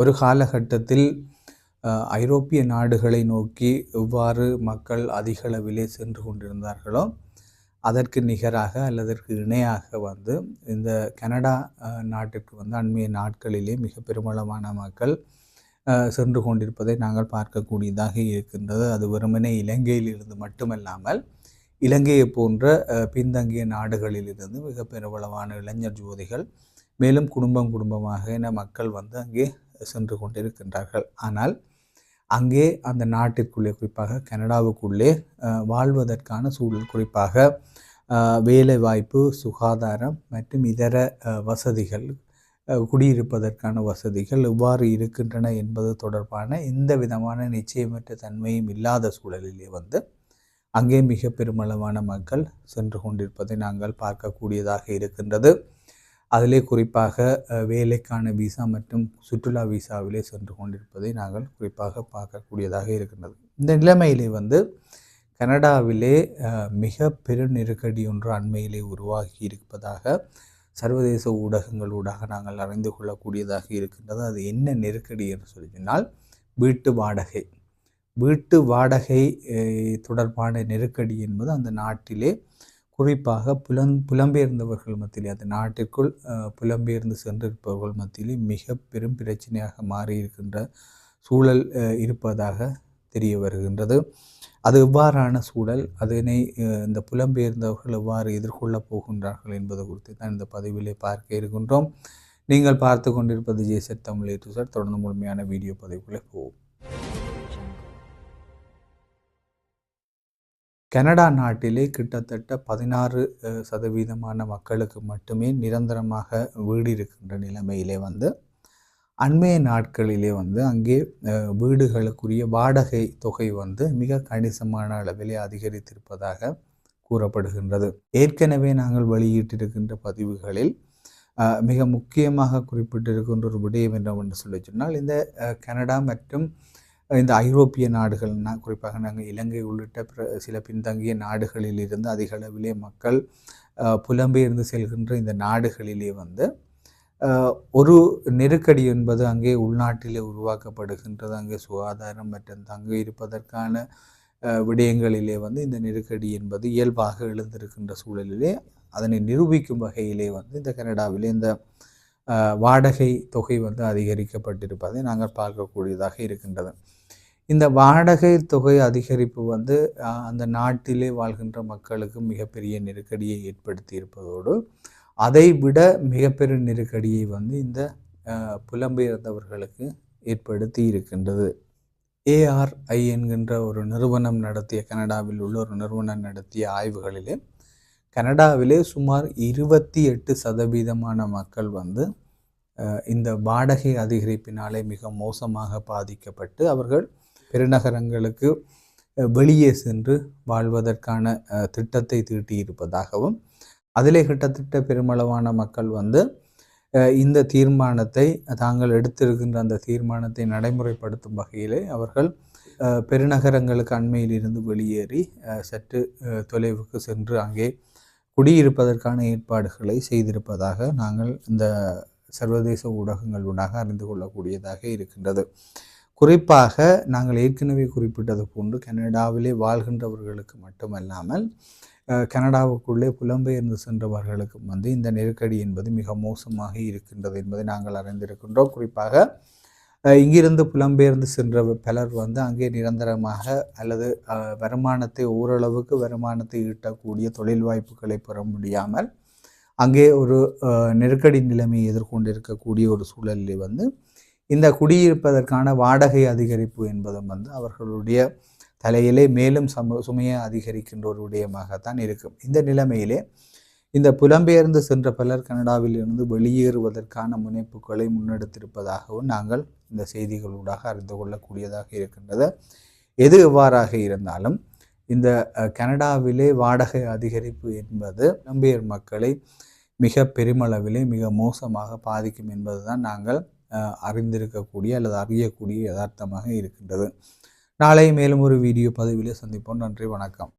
ஒரு காலகட்டத்தில் ஐரோப்பிய நாடுகளை நோக்கி எவ்வாறு மக்கள் அதிக அளவிலே சென்று கொண்டிருந்தார்களோ அதற்கு நிகராக அல்லதற்கு இணையாக வந்து இந்த கனடா நாட்டிற்கு வந்து அண்மைய நாட்களிலே மிக பெருமளவான மக்கள் சென்று கொண்டிருப்பதை நாங்கள் பார்க்கக்கூடியதாக இருக்கின்றது. அது வெறுமனே இலங்கையிலிருந்து மட்டுமல்லாமல் இலங்கையை போன்ற பின்தங்கிய நாடுகளிலிருந்து மிக பெருமளவான இளைஞர் ஜோதிகள் மேலும் குடும்பம் குடும்பமாக என மக்கள் வந்து அங்கே சென்று கொண்டிருக்கின்றார்கள். ஆனால் அங்கே அந்த நாட்டிற்குள்ளே குறிப்பாக கனடாவுக்குள்ளே வாழ்வதற்கான சூழல் குறிப்பாக வேலைவாய்ப்பு சுகாதாரம் மற்றும் இதர வசதிகள் குடியிருப்பதற்கான வசதிகள் எவ்வாறு இருக்கின்றன என்பது தொடர்பான எந்த விதமான நிச்சயமற்ற தன்மையும் இல்லாத சூழலிலே வந்து அங்கே மிக பெருமளவான மக்கள் சென்று கொண்டிருப்பதை நாங்கள் பார்க்கக்கூடியதாக இருக்கின்றது. அதிலே குறிப்பாக வேலைக்கான விசா மற்றும் சுற்றுலா விசாவிலே சென்று கொண்டிருப்பதை நாங்கள் குறிப்பாக பார்க்கக்கூடியதாக இருக்கின்றது. இந்த நிலைமையிலே வந்து கனடாவிலே மிக பெரு நெருக்கடி ஒன்று அண்மையிலே உருவாகி இருப்பதாக சர்வதேச ஊடகங்களூடாக நாங்கள் அறிந்து கொள்ளக்கூடியதாக இருக்கின்றது. அது என்ன நெருக்கடி என்று சொல்லி சொன்னால் வீட்டு வாடகை. வீட்டு வாடகை தொடர்பான நெருக்கடி என்பது அந்த நாட்டிலே குறிப்பாக புலம் புலம்பெயர்ந்தவர்கள் மத்தியிலே அந்த நாட்டிற்குள் புலம்பெயர்ந்து சென்றிருப்பவர்கள் மத்தியிலே மிக பெரும் பிரச்சனையாக மாறி இருக்கின்ற சூழல் இருப்பதாக தெரிய வருகின்றது. அது எவ்வாறான சூழல்? அதனை இந்த புலம்பெயர்ந்தவர்கள் எவ்வாறு எதிர்கொள்ளப் போகின்றார்கள் என்பது குறித்து தான் இந்த பதிவிலே பார்க்க இருக்கின்றோம். நீங்கள் பார்த்து கொண்டிருப்பது சார் தமிழ் ஏற்று சார். தொடர்ந்து முழுமையான வீடியோ பதிவுகளை போவோம். கனடா நாட்டிலே கிட்டத்தட்ட பதினாறு சதவீதமான மக்களுக்கு மட்டுமே நிரந்தரமாக வீடு இருக்கின்ற நிலைமையிலே வந்து அண்மைய நாட்களிலே வந்து அங்கே வீடுகளுக்குரிய வாடகை தொகை வந்து மிக கணிசமான அளவிலே அதிகரித்திருப்பதாக கூறப்படுகின்றது. ஏற்கனவே நாங்கள் வெளியிட்டிருக்கின்ற பதிவுகளில் மிக முக்கியமாக குறிப்பிட்டிருக்கின்ற ஒரு விடயம் என்னவென்று சொல்லி சொன்னால் இந்த கனடா மற்றும் இந்த ஐரோப்பிய நாடுகள்னா குறிப்பாக நாங்கள் இலங்கை உள்ளிட்ட பிற சில பின்தங்கிய நாடுகளில் இருந்து அதிக அளவிலே மக்கள் புலம்பெயர்ந்து செல்கின்ற இந்த நாடுகளிலே வந்து ஒரு நெருக்கடி என்பது அங்கே உள்நாட்டிலே உருவாக்கப்படுகின்றது. அங்கே சுகாதாரம் மற்றும் தங்க இருப்பதற்கான விடயங்களிலே வந்து இந்த நெருக்கடி என்பது இயல்பாக எழுந்திருக்கின்ற சூழலிலே அதனை நிரூபிக்கும் வகையிலே வந்து இந்த கனடாவிலே இந்த வாடகை தொகை வந்து அதிகரிக்கப்பட்டிருப்பதை நாங்கள் பார்க்கக்கூடியதாக இருக்கின்றது. இந்த வாடகை தொகை அதிகரிப்பு வந்து அந்த நாட்டிலே வாழ்கின்ற மக்களுக்கு மிகப்பெரிய நெருக்கடியை ஏற்படுத்தி இருப்பதோடு அதை விட மிகப்பெரிய நெருக்கடியை வந்து இந்த புலம்பெயர்ந்தவர்களுக்கு ஏற்படுத்தி இருக்கின்றது ஏஆர்ஐ என்கின்ற ஒரு நிறுவனம் நடத்திய கனடாவில் உள்ள ஒரு நிறுவனம் நடத்திய ஆய்வுகளிலே கனடாவிலே சுமார் இருபத்தி எட்டு சதவீதமான மக்கள் வந்து இந்த வாடகை அதிகரிப்பினாலே மிக மோசமாக பாதிக்கப்பட்டு அவர்கள் பெருநகரங்களுக்கு வெளியே சென்று வாழ்வதற்கான திட்டத்தை தீட்டியிருப்பதாகவும் அதிலே கிட்டத்தட்ட பெருமளவான மக்கள் வந்து இந்த தீர்மானத்தை தாங்கள் எடுத்திருக்கின்ற அந்த தீர்மானத்தை நடைமுறைப்படுத்தும் வகையிலே அவர்கள் பெருநகரங்களுக்கு அண்மையில் இருந்து வெளியேறி சற்று தொலைவுக்கு சென்று அங்கே குடியிருப்பதற்கான ஏற்பாடுகளை செய்திருப்பதாக நாங்கள் இந்த சர்வதேச ஊடகங்கள் ஊடாக அறிந்து கொள்ளக்கூடியதாக இருக்கின்றது. குறிப்பாக நாங்கள் ஏற்கனவே குறிப்பிட்டது போன்று கனடாவிலே வாழ்கின்றவர்களுக்கு மட்டுமல்லாமல் கனடாவுக்குள்ளே புலம்பெயர்ந்து சென்றவர்களுக்கும் வந்து இந்த நெருக்கடி என்பது மிக மோசமாக இருக்கின்றது என்பதை நாங்கள் அறிந்திருக்கின்றோம். குறிப்பாக இங்கிருந்து புலம்பெயர்ந்து சென்ற பலர் வந்து அங்கே நிரந்தரமாக அல்லது வருமானத்தை ஓரளவுக்கு வருமானத்தை ஈட்டக்கூடிய தொழில் வாய்ப்புகளை பெற முடியாமல் அங்கே ஒரு நெருக்கடி நிலைமையை எதிர்கொண்டிருக்கக்கூடிய ஒரு சூழலில் வந்து இந்த குடியிருப்பதற்கான வாடகை அதிகரிப்பு என்பதும் வந்து அவர்களுடைய தலையிலே மேலும் சம சுமையை அதிகரிக்கின்ற ஒரு விடயமாகத்தான் இருக்கும். இந்த நிலைமையிலே இந்த புலம்பெயர்ந்து சென்ற பலர் கனடாவில் இருந்து வெளியேறுவதற்கான முனைப்புகளை முன்னெடுத்திருப்பதாகவும் நாங்கள் இந்த செய்திகளூடாக அறிந்து கொள்ளக்கூடியதாக இருக்கின்றது. எது எவ்வாறாக இருந்தாலும் இந்த கனடாவிலே வாடகை அதிகரிப்பு என்பது புலம்பெயர் மக்களை மிக பெருமளவிலே மிக மோசமாக பாதிக்கும் என்பதுதான் நாங்கள் அறிந்திருக்கக்கூடிய அல்லது அறியக்கூடிய யதார்த்தமாக இருக்கின்றது. நாளை மேலும் ஒரு வீடியோ பதிவிலே சந்திப்போம். நன்றி வணக்கம்.